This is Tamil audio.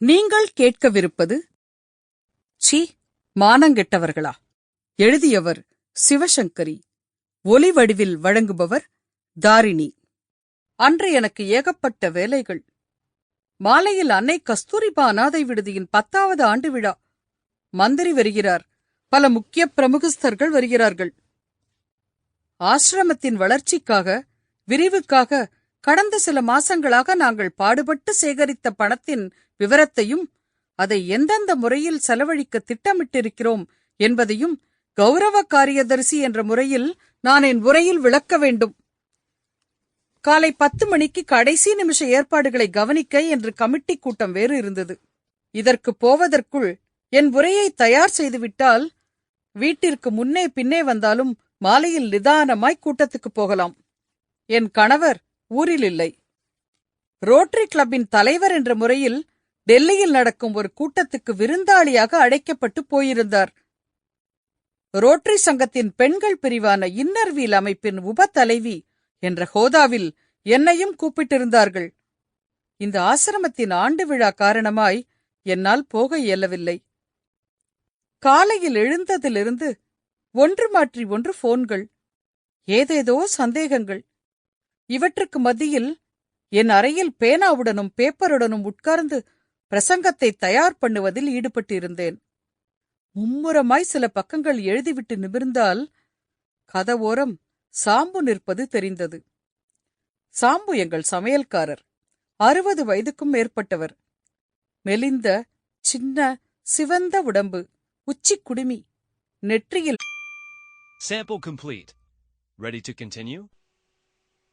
நீங்கள் கேட்கவிருப்பது சி மானங்கெட்டவர்களா? எழுதியவர் சிவசங்கரி. ஒலி வடிவில் வழங்குபவர் தாரிணி. அன்று எனக்கு ஏகப்பட்ட வேலைகள். மாலையில் அன்னை கஸ்தூரிபா அனாதை விடுதியின் பத்தாவது ஆண்டு விழா. மந்திரி வருகிறார். பல முக்கிய பிரமுகஸ்தர்கள் வருகிறார்கள். ஆசிரமத்தின் வளர்ச்சிக்காக விரிவுக்காக கடந்த சில மாசங்களாக நாங்கள் பாடுபட்டு சேகரித்த பணத்தின் விவரத்தையும் அதை எந்தெந்த முறையில் செலவழிக்க திட்டமிட்டிருக்கிறோம் என்பதையும் கௌரவ காரியதரிசி என்ற முறையில் நான் என் உரையில் விளக்க வேண்டும். காலை பத்து மணிக்கு கடைசி நிமிஷ ஏற்பாடுகளை கவனிக்க என்று கமிட்டி கூட்டம் வேறு இருந்தது. இதற்கு போவதற்குள் என் உரையை தயார் செய்துவிட்டால் வீட்டிற்கு முன்னே பின்னே வந்தாலும் மாலையில் நிதானமாய் கூட்டத்துக்கு போகலாம். என் கணவர் ஊரில் இல்லை. ரோட்டரி கிளப்பின் தலைவர் என்ற முறையில் டெல்லியில் நடக்கும் ஒரு கூட்டத்துக்கு விருந்தாளியாக அழைக்கப்பட்டு போயிருந்தார். ரோட்டரி சங்கத்தின் பெண்கள் பிரிவான இன்னர்வீல் அமைப்பின் உப தலைவி என்ற ஹோதாவில் என்னையும் கூப்பிட்டிருந்தார்கள். இந்த ஆசிரமத்தின் ஆண்டு விழா காரணமாய் என்னால் போக இயலவில்லை. காலையில் எழுந்ததிலிருந்து ஒன்று மாற்றி ஒன்று போன்கள் ஏதேதோ சந்தேகங்கள் இவற்றுக்கு மத்தியில் என் அறையில் பேனாவுடனும் பேப்பருடனும் உட்கார்ந்து பிரசங்கத்தை தயார் பண்ணுவதில் ஈடுபட்டிருந்தேன் மும்முரமாய் சில பக்கங்கள் எழுதிவிட்டு நிமிர்ந்தால் கதவோரம் சாம்பு நிற்பது தெரிந்தது சாம்பு எங்கள் சமையல்காரர் அறுபது வயதுக்கும் மேற்பட்டவர் மெலிந்த சின்ன சிவந்த உடம்பு உச்சிக் குடுமி நெற்றியில் Sample complete. Ready to continue?